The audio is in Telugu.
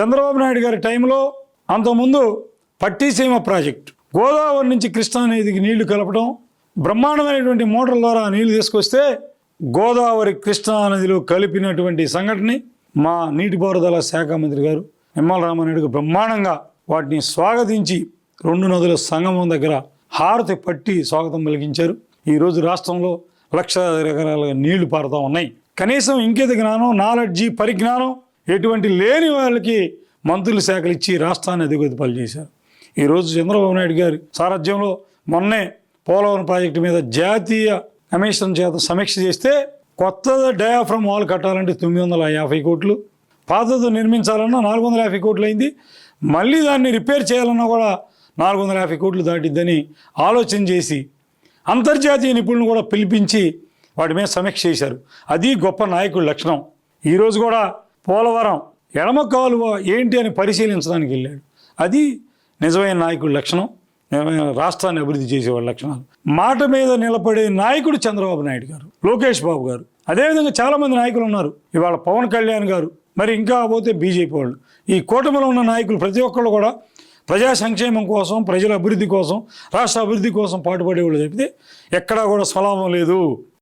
చంద్రబాబు నాయుడు గారి టైంలో అంతకుముందు పట్టిసీమ ప్రాజెక్టు. గోదావరి నుంచి కృష్ణా నదికి నీళ్ళు కలపడం బ్రహ్మాండమైనటువంటి మోటార్ల ద్వారా నీళ్ళు తీసుకొస్తే గోదావరి కృష్ణా నదిలో కలిపినటువంటి సంఘటన మా నీటిపారుదల శాఖ మంత్రి గారు నిమ్మల రామారెడ్డికి బ్రహ్మాండంగా వాటిని స్వాగతించి రెండు నదుల సంగమం దగ్గర హారతి పట్టి స్వాగతం కలిగించారు ఈరోజు రాష్ట్రంలో లక్ష ఎకరాలుగా నీళ్ళు పారుతూ ఉన్నాయి. కనీసం ఇంకేది జ్ఞానం నాలెడ్జి పరిజ్ఞానం ఎటువంటి లేని వాళ్ళకి మంత్రుల శాఖలు ఇచ్చి రాష్ట్రాన్ని అధిగతి పని చేశారు. ఈరోజు చంద్రబాబు నాయుడు గారి సారథ్యంలో మొన్నే పోలవరం ప్రాజెక్టు మీద జాతీయ కమిషన్ చేత సమీక్ష చేస్తే కొత్త డయాఫ్రమ్ వాల్ కట్టాలంటే తొమ్మిది వందల యాభై కోట్లు పాతతో నిర్మించాలన్నా నాలుగు వందల యాభై కోట్లు అయింది. మళ్ళీ దాన్ని రిపేర్ చేయాలన్నా కూడా నాలుగు వందల యాభై కోట్లు దాటిద్దని ఆలోచన చేసి అంతర్జాతీయ నిపుణులను కూడా పిలిపించి వాటి మీద సమీక్ష చేశారు. అది గొప్ప నాయకుడి లక్షణం. ఈరోజు కూడా పోలవరం ఎడమ కాలువ ఏంటి అని పరిశీలించడానికి వెళ్ళాడు. అది నిజమైన నాయకుడి లక్షణం రాష్ట్రాన్ని అభివృద్ధి చేసేవాళ్ళ లక్షణాలు. మాట మీద నిలబడే నాయకుడు చంద్రబాబు నాయుడు గారు లోకేష్ బాబు గారు. అదేవిధంగా చాలామంది నాయకులు ఉన్నారు. ఇవాళ పవన్ కళ్యాణ్ గారు మరి ఇంకా పోతే బీజేపీ వాళ్ళు. ఈ కూటమిలో ఉన్న నాయకులు ప్రతి ఒక్కళ్ళు కూడా ప్రజా సంక్షేమం కోసం ప్రజల అభివృద్ధి కోసం రాష్ట్ర అభివృద్ధి కోసం పాటుపడేవాళ్ళు చెప్తే ఎక్కడా కూడా స్వలాభం లేదు.